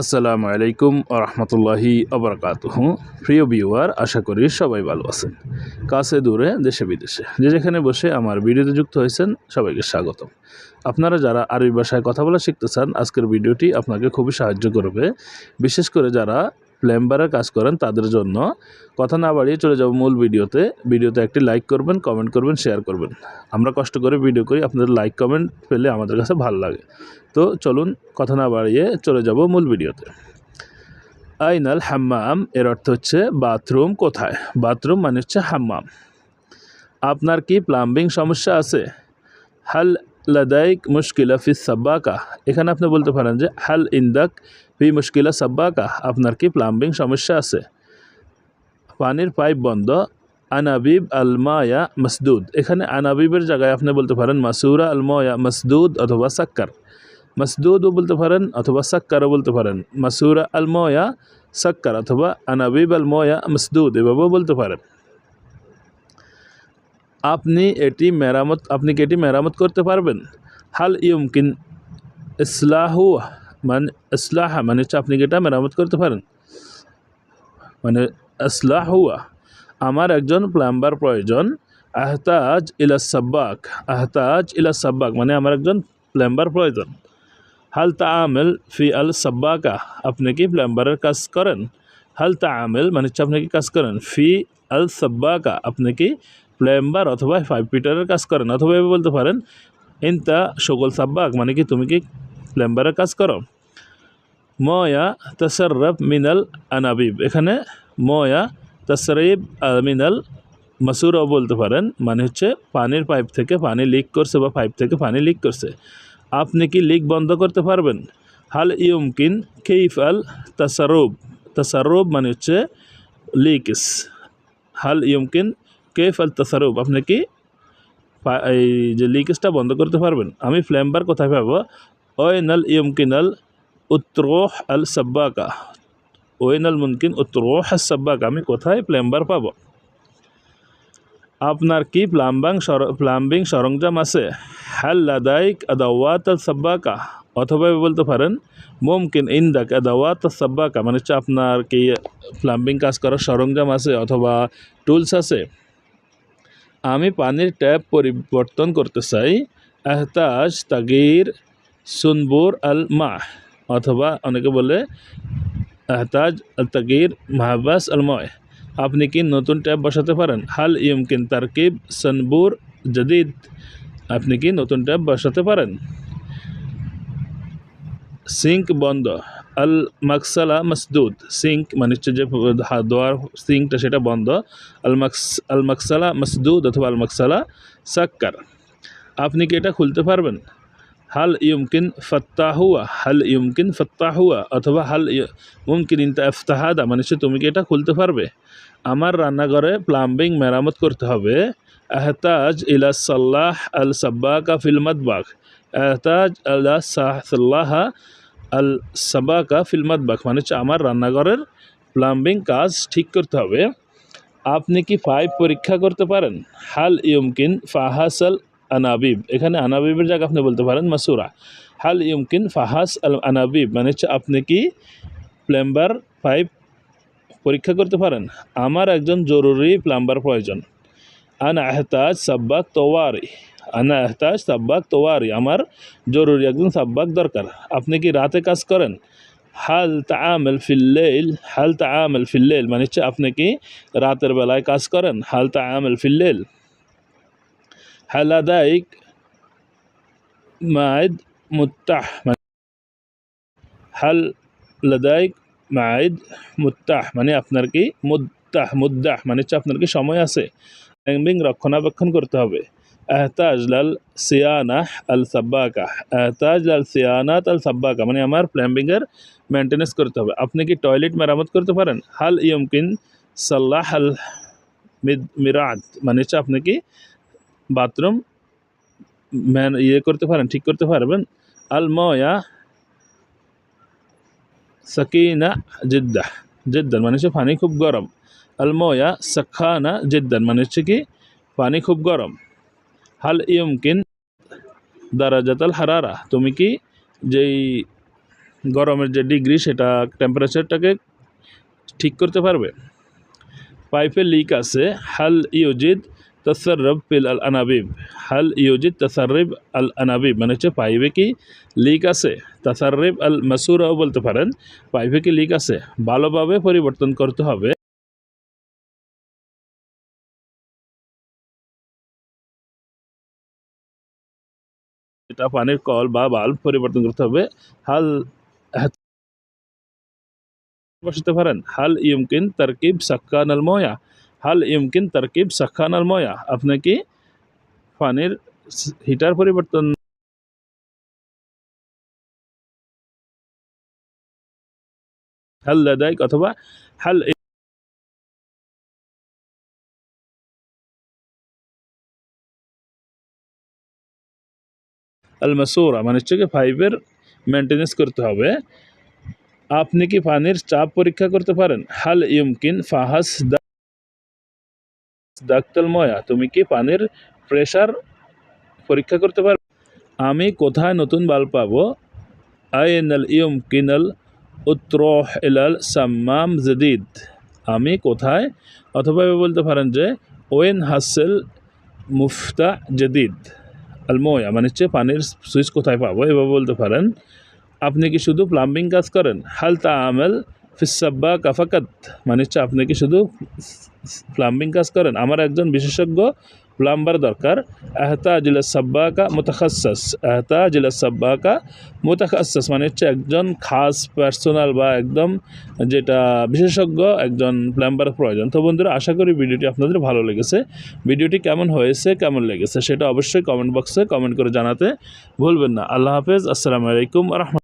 আসসালামু আলাইকুম রহমতুল্লাহি আবরকাতুহ প্রিয় ভিউয়ার, আশা করি সবাই ভালো আছেন। কাছে দূরে দেশে বিদেশে। যে যেখানে বসে আমার ভিডিওতে যুক্ত হয়েছেন, সবাইকে স্বাগতম। আপনারা যারা আরবি ভাষায় কথা বলা শিখতে চান, আজকের ভিডিওটি আপনাকে খুবই সাহায্য করবে। বিশেষ করে যারা প্ল্যাম্বারের কাজ করেন তাদের জন্য। কথা না বাড়িয়ে চলে যাব মূল ভিডিওতে। ভিডিওতে একটি লাইক করবেন কমেন্ট করবেন শেয়ার করবেন। আমরা কষ্ট করে ভিডিও করি, আপনাদের লাইক কমেন্ট পেলে আমাদের কাছে ভালো লাগে। তো চলুন, কথা না বাড়িয়ে চলে যাব মূল ভিডিওতে। আইনাল হাম্মাম, এর অর্থ হচ্ছে বাথরুম কোথায়? বাথরুম মানে হচ্ছে হাম্মাম। আপনার কি প্লাম্বিং সমস্যা আছে? হাল লাদাইক মুশকিলা ফি সাব্বাকা। এখানে আপনি বলতে পারেন যে, হাল ইন্দাক ফি মুশকিলা সাব্বাকা, আপনার কি প্লাম্বিং সমস্যা আছে? পানির পাইপ বন্ধ, আনাবিব আলমায়া মসদুদ। এখানে আনাবিবের জায়গায় আপনি বলতে পারেন মাসুরা আলমায়া মসদুদ অথবা সাক্কার। মসদুদও বলতে পারেন অথবা সাক্কারও বলতে পারেন। মাসুরা আলময়া সাক্কার অথবা আনাবিব আলময়া মসদুদ, এভাবেও বলতে পারেন। আপনি এটি মেরামত, আপনি কি এটি মেরামত করতে পারবেন? হাল ইউমকিন ইসলাহু মানে ইসলাহা মানে হচ্ছে আপনি কি এটা মেরামত করতে পারেন? মানে ইসলাহুয়া আমার একজন প্লাম্বার প্রয়োজন, আহতাজ ইলা সাব্বাক, আহতাজ ইলা সাব্বাক মানে আমার একজন প্লাম্বার প্রয়োজন। হাল তাআমেল ফি আল সাব্বাকা, আপনি কি প্লাম্বারের কাজ করেন? হাল তাআমেল মানে হচ্ছে আপনি কি কাজ করেন? ফি আল সাব্বাকা, আপনি কি প্লাম্বার অথবা ফাইভ পিটারের কাজ করেন, অথবা এভাবে বলতে পারেন ইনতা সকল সাব্বাক মানে কি তুমি কি প্লাম্বারের কাজ করো? ময়া তসরফ মিনাল আনাবিব এখানে ময়া তসরিব মিনাল মাসুরাও বলতে পারেন মানে হচ্ছে পানির পাইপ থেকে পানি লিক করছে বা পাইপ থেকে পানি লিক করছে। আপনি কি লিক বন্ধ করতে পারবেন? হাল ইউমকিন কেইফ আল তাসারুব তাসারুব মানে হচ্ছে লিকস হাল ইউমকিন কেফ আল তাসারুব আপনি কি এই যে লিকেজটা বন্ধ করতে পারবেন? আমি ফ্ল্যাম্বার কোথায় পাবো? ওয়েনাল ইউমকিনাল উত্তরোহ আল সাব্বাকা। ওয়েনাল মুমকিন উত্তরোহ আল সাব্বাকা। আমি কোথায় প্ল্যাম্বার পাবো? আপনার কি প্লাম্বিং প্লাম্বিং সরঞ্জাম আছে? হাল লাদাইক আদাওয়াত আল সাব্বাকা। অথবা বলতে পারেন, মুমকিন ইন্দাক আদাওয়াত আল সাব্বাকা। মানে হচ্ছে আপনার কি প্লাম্বিং কাজ করার সরঞ্জাম আছে অথবা টুলস আছে? আমি পানির ট্যাপ পরিবর্তন করতে চাই। আহতাজ তাগির, সুনবুর আল মা অথবা অনেকে বলে আহতাজ আল তাগির, মাহবাস আল ময়। আপনি কি নতুন ট্যাপ বসাতে পারেন? হাল ইউমকিন তারকিব সনবুর জদিদ। আপনি কি নতুন ট্যাপ বসাতে পারেন? সিঙ্ক বন্ধ। আল মাকসালা মসদুদ সিঙ্ক মানে হচ্ছে যে দোয়ার সিঙ্কটা সেটা বন্ধ। আল মাকস আল মাকসালা মসদুদ অথবা আল মাকসালা সাক্কার। আপনি কি এটা খুলতে পারবেন? হাল ইউমকিন ফত্তাহুয়া, হাল ইউমকিন ফত্তাহুয়া অথবা হাল মুমকিন ইনতা ইফতাহাদা মানে হচ্ছে তুমি কি এটা খুলতে পারবে? আমার রান্নাঘরে প্লাম্বিং মেরামত করতে হবে। আহতাজ ইলা সাল্লাহ আল সাব্বাকা ফিল মাদবাক আহতাজ আলা সাল্লাহ আল সাবাকা ফিল মাদবাক মানে হচ্ছে আমার রান্নাঘরের প্লাম্বিং কাজ ঠিক করতে হবে। আপনি কি পাইপ পরীক্ষা করতে পারেন? হাল ইউমকিন ফাহাসাল আনাবিব। এখানে আনাবিবের জায়গা আপনি বলতে পারেন, মাসুরা। হাল ইউমকিন ফাহাস আল আনাবিব মানে হচ্ছে আপনি কি প্লাম্বার পাইপ পরীক্ষা করতে পারেন? আমার একজন জরুরি প্লাম্বার প্রয়োজন। আন আহতাজ সাব্বাক তোয়ারি। আনা আহতাজ সাব্বাক তোয়ারি আমার জরুরি একজন সাব্বাক দরকার। আপনি কি রাতে কাজ করেন? হাল তাআমেল ফিল্লেল হাল তাআমেল ফিল্লেল মানে হচ্ছে আপনি কি রাতের বেলায় কাজ করেন? হাল তাআমেল ফিল্লেল হালাদাইক মাইদ মুত্তাহ মানে হাল লাদাইক মাইদ মুত্তাহ মানে আপনার কি মুদ্দাহ মুদ্দাহ মানে হচ্ছে আপনার কি সময় আছে। রক্ষণাবেক্ষণ করতে হবে। আহতাজ লাল সিয়ানাহ আল সাব্বাকা আহতাজ লাল সিয়ানাত আল সাব্বাকা মানে আমার প্ল্যাম্বিংয়ের মেনটেনেন্স করতে হবে আপনি কি টয়লেট মেরামত করতে পারেন হাল ইয়মকিন সাল্লাহ আল মিদ মিরাত মানে হচ্ছে আপনি কি বাথরুম ম্যান ইয়ে করতে পারেন ঠিক করতে পারবেন আল ময়া সাকিনা জিদ্দাহ জিদ্দান মানে হচ্ছে পানি খুব গরম আল ময়া সাখানা জিদ্দান মানে হচ্ছে কি পানি খুব গরম হাল ইয়মকিন দারাজাতাল হারারা। তুমি কি যেই গরমের যে ডিগ্রি, সেটা টেম্পারেচারটাকে ঠিক করতে পারবে? পাইপে লিক আছে, হাল ইউজিদ তসরব পিল আল আনাবিব। হাল ইউজিদ তসরব আল আনাবিব মানে হচ্ছে পাইপে কি লিক আছে? তসরব আল মাসুরাও বলতে পারেন, পাইপে কি লিক আছে? ভালোভাবে পরিবর্তন করতে হবে। এটা পানির কল বা বাল্ব পরিবর্তন করতে হবে। হাল বসাতে পারেন। হাল ইউমকিন তারকিব সাক্কান আল হাল ইউমকিন তারকিব সাক্কান আল ময়া। আপনি পানির হিটার পরিবর্তন হাল লাদাইক অথবা হাল আল মাসুরা মানে হচ্ছে কি পাইপের মেনটেনেন্স করতে হবে। আপনি কি পানির চাপ পরীক্ষা করতে পারেন? হাল ইউমকিন ফাহাস দাক্তাল ময়া তুমি কি পানির প্রেশার পরীক্ষা করতে পারো আমি কোথায় নতুন বাল্ব পাবো? আইনাল ইউমকিনাল উত্রহ ইলাল সাম্মাম জদিদ। আমি কোথায়? অথবা বলতে পারেন যে, ওয়েন হাসেল মুফতা জদিদ। আলমোয়া মানে হচ্ছে পানির সুইচ কোথায় পাবো? এভাবে বলতে পারেন। আপনি কি শুধু প্লাম্বিং কাজ করেন? হাল তা আমেল ফিসাব্বা কাফাকাত। মানে হচ্ছে আপনি কি শুধু প্লাম্বিং কাজ করেন? আমার একজন বিশেষজ্ঞ প্লাম্বার দরকার। আহতা জিলা সাব্বাকা মোতাখাসাস আহতা জিলা সাব্বাকা মোতাখাসাস মানে হচ্ছে একজন খাস পার্সোনাল বা একদম যেটা বিশেষজ্ঞ একজন প্লাম্বার প্রয়োজন। তো বন্ধুরা, আশা করি ভিডিওটি আপনাদের ভালো লেগেছে। ভিডিওটি কেমন হয়েছে, কেমন লেগেছে সেটা অবশ্যই কমেন্ট বক্সে কমেন্ট করে জানাতে ভুলবেন না। আল্লাহ হাফেজ। আসসালামু আলাইকুম রহমত